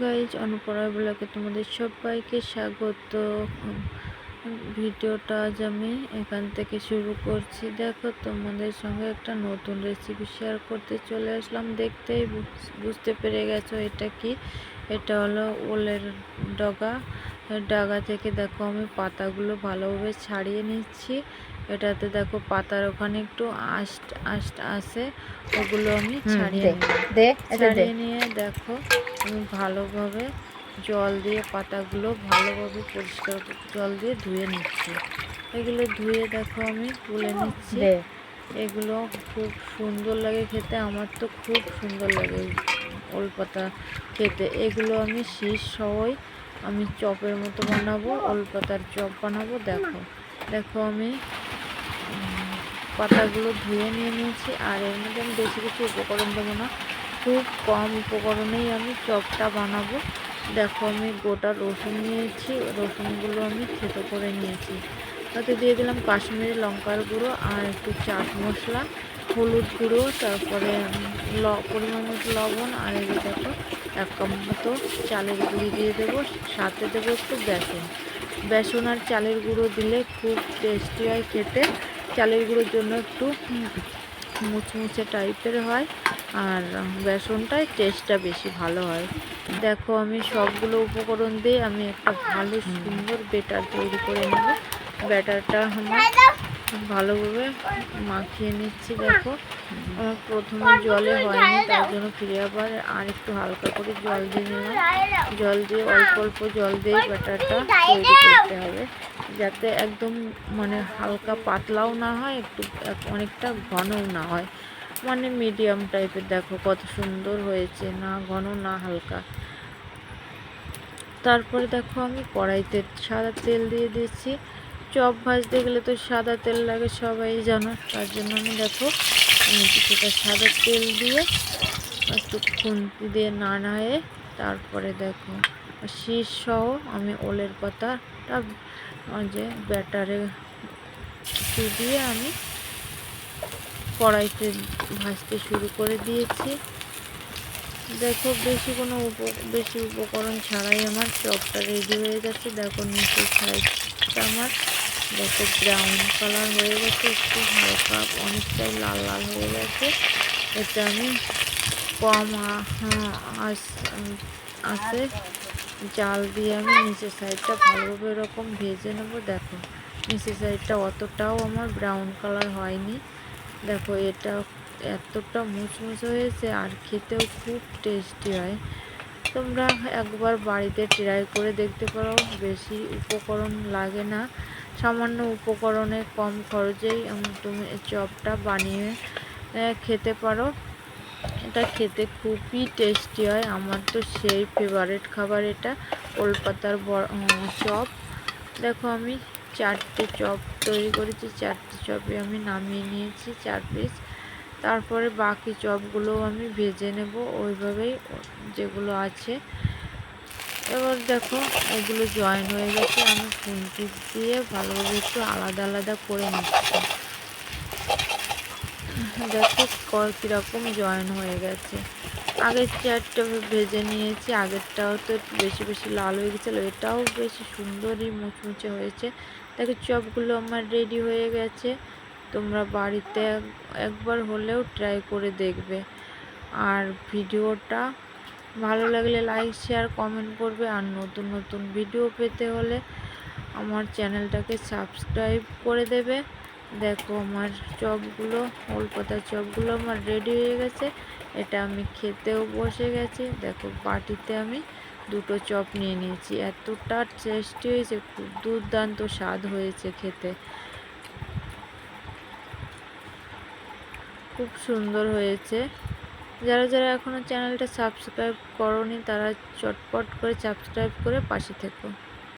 Guys অনুপরা ব্লগে তোমাদের সবাইকে স্বাগত। ভিডিওটা আজ আমি এখান থেকে শুরু করছি। দেখো, তোমাদের সঙ্গে একটা নতুন রেসিপি শেয়ার করতে চলে আসলাম। দেখতেই বুঝ- বুঝতে পেরে গেছো এটা কি? এটা হলো ওলের ডগা। ডাগা থেকে দেখো, আমি পাতাগুলো ভালোভাবে ছাড়িয়ে নিচ্ছি। এটাতে দেখো পাতার ওখানে একটু আষ্ট আষ্ট আছে ওগুলো আমি ছাড়িয়ে নিই ছাড়িয়ে নিয়ে দেখো আমি ভালোভাবে জল দিয়ে পাতাগুলো ভালোভাবে পরিষ্কার জল দিয়ে ধুয়ে নিচ্ছি। এগুলো ধুয়ে দেখো আমি তুলে নিচ্ছি। এগুলো খুব সুন্দর লাগে খেতে আমার তো খুব সুন্দর লাগে ওল পাতা খেতে। এগুলো আমি শীষ সহই আমি চপের মতো বানাবো ওল পাতার চপ বানাবো দেখো। দেখো আমি পাতাগুলো ধুয়ে নিয়ে নিয়েছি, আর এর মধ্যে আমি বেশি কিছু উপকরণ দেবো না। খুব কম উপকরণেই আমি চপটা বানাবো। দেখো আমি গোটা রসুন নিয়েছি, রসুনগুলো আমি থেতো করে নিয়েছি। তাতে দিয়ে দিলাম কাশ্মীরি লঙ্কার গুঁড়ো আর একটু চাট মশলা, হলুদ গুঁড়ো, তারপরে ল, পরিমাণ মতো লবণ, আর এই দেখো, এক কাপ মতো চালের গুঁড়ি দিয়ে দেবো, সাথে দেবো একটু বেসন। বেসন আর চালের গুঁড়ো দিলে খুব টেস্টি হয় খেতে। চালের গুঁড়োর জন্য একটু মুচমুচে টাইপের হয় আর বেসনটায় টেস্টটা বেশি ভালো হয়। দেখো আমি সবগুলো উপকরণ দিয়ে আমি একটা ভালো সুন্দর বেটার তৈরি করে নেব। ব্যাটারটা আমার ভালোভাবে মাখিয়ে নিচ্ছি, দেখো। আমার প্রথমে জলে হয়নি, তার জন্য ফিরে আবার আর একটু হালকা করে জল দিয়ে নিলাম। জল দিয়ে অল্প অল্প জল দিয়ে ব্যাটারটা তৈরি করতে হবে, যাতে একদম মানে হালকা পাতলাও না হয়, একটু অনেকটা ঘনও না হয়। মানে মিডিয়াম টাইপের দেখো কত সুন্দর হয়েছে, না ঘন, না হালকা। তারপরে দেখো আমি কড়াইতে সাদা তেল দিয়ে দিচ্ছি। চপ ভাজতে গেলে তো সাদা তেল লাগে, সবাই জানো। তার জন্য আমি দেখো, আমি কিছুটা সাদা তেল দিয়ে একটু খুন্তি দিয়ে নাড়ায়ে তারপরে দেখো শীষ সহ আমি ওলের পাতাটা যে ব্যাটারে দিয়ে আমি কড়াইতে ভাজতে শুরু করে দিয়েছি। দেখো, বেশি কোনো উপ বেশি উপকরণ ছাড়াই আমার চপটা রেডি হয়ে গেছে। দেখো, নিচের সাইডটা আমার দেখো ব্রাউন কালার হয়ে গেছে একটু হালকা অনেকটাই লাল লাল হয়ে গেছে। এটা আমি কম হ্যাঁ, আছে। জাল দিয়ে আমি নিচের সাইডটা ভালোভাবে এরকম ভেজে নেব দেখো। নিচের সাইডটা অতটাও আমার ব্রাউন কালার হয়নি। দেখো এটা এতটা মুচমুচে হয়েছে আর খেতেও খুব টেস্টি হয়। তোমরা একবার বাড়িতে ট্রাই করে দেখতে পারো বেশি উপকরণ লাগে না। সামান্য উপকরণে কম খরচেই তুমি চপটা বানিয়ে খেতে পারো। এটা খেতে খুবই টেস্টি হয়। আমার তো সেই ফেভারিট খাবার এটা, কলকাতার চপ। দেখো আমি চারটে চপ তৈরি করেছি। চারটে চপে আমি নামিয়ে নিয়েছি চার পিস তারপরে বাকি চপগুলো আমি ভেজে নেব। ওইভাবেই, যেগুলো আছে এবার দেখো, এগুলো জয়েন হয়ে গেছে, আমি খুন্তি দিয়ে ভালোভাবে একটু আলাদা আলাদা করে নিচ্ছি। দেখো কীরকম জয়েন হয়ে গেছে। আগের চেয়ারটা ভেজে নিয়েছি, আগেরটাও তো বেশি বেশি লাল হয়ে গেছিল, এটাও বেশি সুন্দরই মুচমুচে হয়েছে। দেখো চপগুলো আমার রেডি হয়ে গেছে, তোমরা বাড়িতে এক- একবার হলেও ট্রাই করে দেখবে। আর ভিডিওটা ভালো লাগলে লাইক শেয়ার কমেন্ট করবে। আর নতুন নতুন ভিডিও পেতে হলে আমার চ্যানেলটাকে সাবস্ক্রাইব করে দেবে। দেখো আমার চপগুলো ওলপাতা চপগুলো আমার রেডি হয়ে গেছে। এটা আমি খেতেও বসে গেছি। দেখো বাটিতে আমি দুটো চপ নিয়ে নিয়েছি। এতটা টেস্টি হয়েছে, খুব দুর্দান্ত স্বাদ হয়েছে খেতে। খুব সুন্দর হয়েছে। যারা যারা এখনও চ্যানেলটা সাবস্ক্রাইব করনি তারা চটপট করে সাবস্ক্রাইব করে পাশে থেকো।